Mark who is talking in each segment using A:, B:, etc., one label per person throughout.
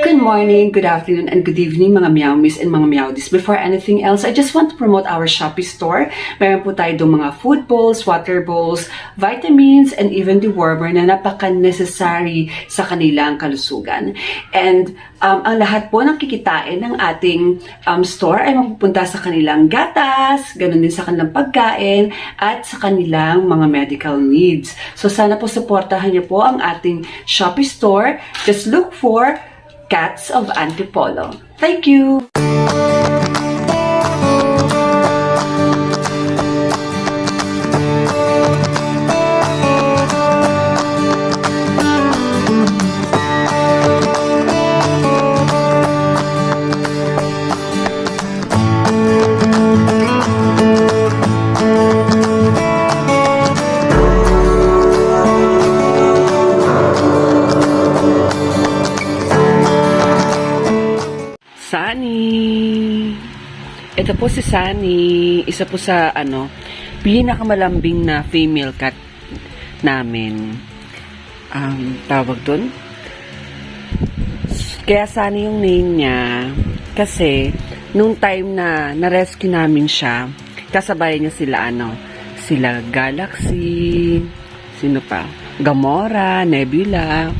A: Good morning, good afternoon, and good evening mga Meowmies and mga Meowdies. Before anything else, I just want to promote our Shopee store. Meron po tayo doon mga food bowls, water bowls, vitamins, and even dewormer na napaka-necessary sa kanilang kalusugan. And um, ang lahat po ng kikitain ng ating um, store ay mapupunta sa kanilang gatas, ganun din sa kanilang pagkain, at sa kanilang mga medical needs. So sana po supportahan niyo po ang ating Shopee store. Just look for Cats of Antipolo. Thank you! Sunny! Ito po si Sunny. Isa po sa, ano, pinakamalambing na female cat namin. Um, tawag dun? Kaya Sunny yung name niya. Kasi, nung time na na-rescue namin siya, kasabay niya sila, ano, sila Galaxy, sino pa? Gamora, Nebula,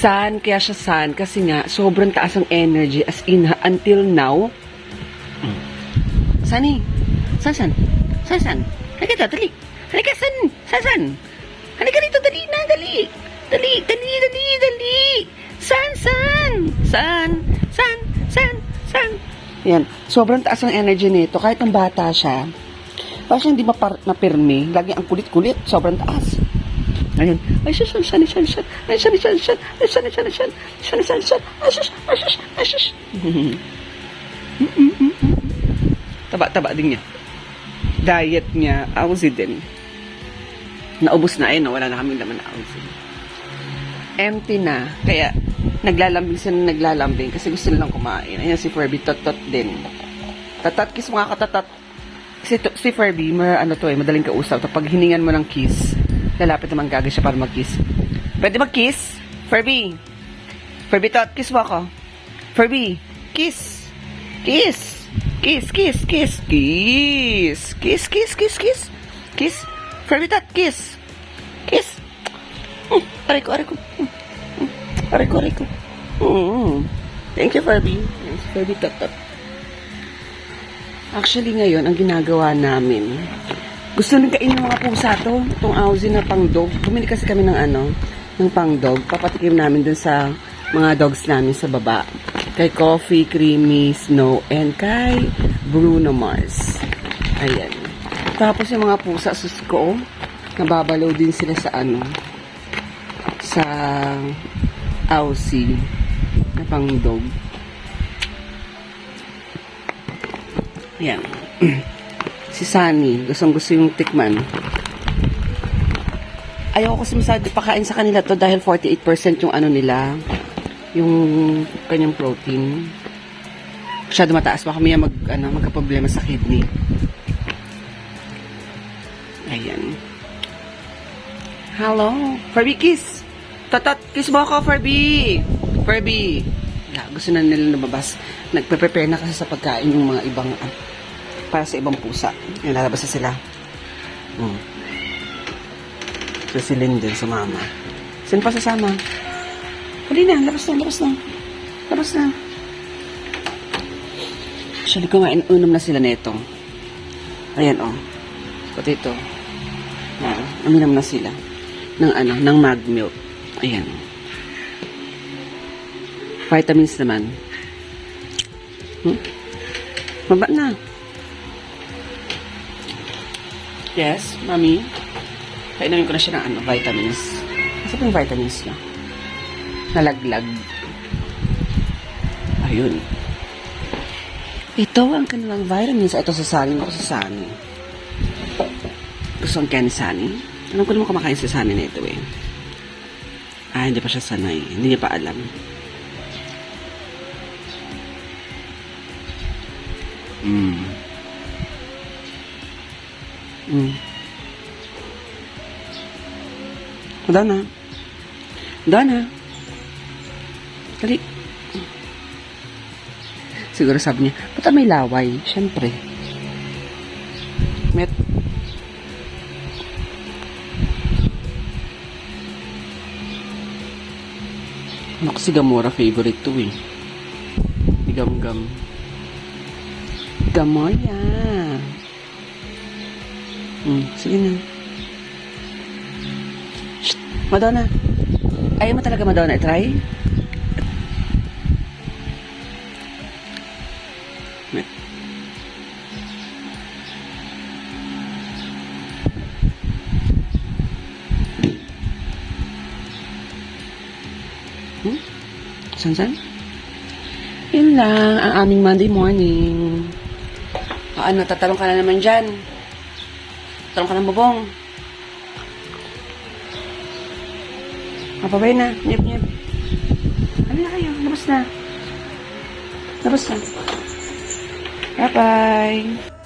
A: Sun, kaya siya sun kasi nga sobrang taas ang energy as in ha- until now. Sunny, san san? San san? Halika dito, dali. Halika, san? San san? Halika dito, dali na, dali. Dali, dali, dali, dali. San, san? San? San? San? San? Yan. Sobrang taas ang energy nito. Kahit ang bata siya, parang siya hindi mapar- mapirmi. Lagi ang kulit-kulit. Sobrang taas. Ayun. Ay, sus, ay, sani, sani, sani. Ay, sani, sani, sani. Ay, sani, sani, sani. Sani, sani. Ay, sus, ay, sus, ay, sus. Taba-taba din niya. Diet niya, awzi din. Naubos na, ayun, wala na kami laman na awzi. Empty na. Kaya, naglalambing sila na naglalambing kasi gusto nilang kumain. Ayan si Furby, tot-tot din. Tatat, kiss mga katatat. Si, si Furby, may ano to eh, madaling kausap. Kapag hiningan mo ng kiss, lalapit naman gagawin siya para mag-kiss. Pwede mag-kiss? Furby. Furby, tot, kiss mo ako. Furby, kiss. Kiss. Kiss, kiss, kiss. Kiss. Kiss, kiss, kiss, kiss. Kiss. Furby, tot, kiss. Kiss. Mm, aray ko, aray ko. Mm, mm, aray ko, aray ko. Mm. Thank you, Furby. Yes, Furby, tot, tot. Actually, ngayon, ang ginagawa namin, gusto nang kainin ng mga pusa to, itong Aussie na pang dog. Bumili kasi kami ng ano, ng pang dog. Papatikim namin dun sa mga dogs namin sa baba. Kay Coffee, Creamy, Snow, and kay Bruno Mars. Ayan. Tapos yung mga pusa, sus ko, nababalaw din sila sa ano, sa Aussie na pang dog. Ayan. si Sunny, gustong gusto yung tikman. Ayaw ko kasi masyado pakain sa kanila to dahil 48% yung ano nila, yung kanyang protein. Masyado mataas pa kami mag, ano, magka-problema sa kidney. Ayan. Hello. Furby kiss. Tatat, kiss mo ako, Furby. Furby. Gusto na nila lumabas. Nagpe-prepare na kasi sa pagkain yung mga ibang ah, para sa ibang pusa. Yan, lalabas na sila. Hmm. So, si Lynn din, sumama. Sino pa sasama? Huli na, labas na, labas na. Labas na. Actually, kumain, unom na sila nito. Ayan, oh. Pati ito. Ayan, uminom na sila. Ng ano, ng mag milk. Ayan. Vitamins naman. Hmm? Baba na. Yes, mami. Kainumin ko na siya ng ano, vitamins. Kasi yung vitamins niya. Nalaglag. Ayun. Ito ang kanilang vitamins. Ito sa Sunny. Ako sa Sunny. Gusto ang Ken Sunny. Alam ko naman kumakain si Sunny na ito eh. Ah, hindi pa siya sanay. Hindi niya pa alam. Mm. Mm. Dana. Dana. Dali. Siguro sabi niya, ba't may laway? Siyempre. Met. Ano kasi Gamora favorite to eh. Gam-gam. Gamoya. Hmm, sige na. Shh, Madonna. Ayaw mo talaga Madonna? Met. Hmm? San san? Yun lang, ang aming Monday morning. O ano, tatalong ka na naman dyan. Tatalong ka ng bubong. Mapabay na. Nyep, nyep. Ano na kayo? Labas na. Labas na. Bye-bye.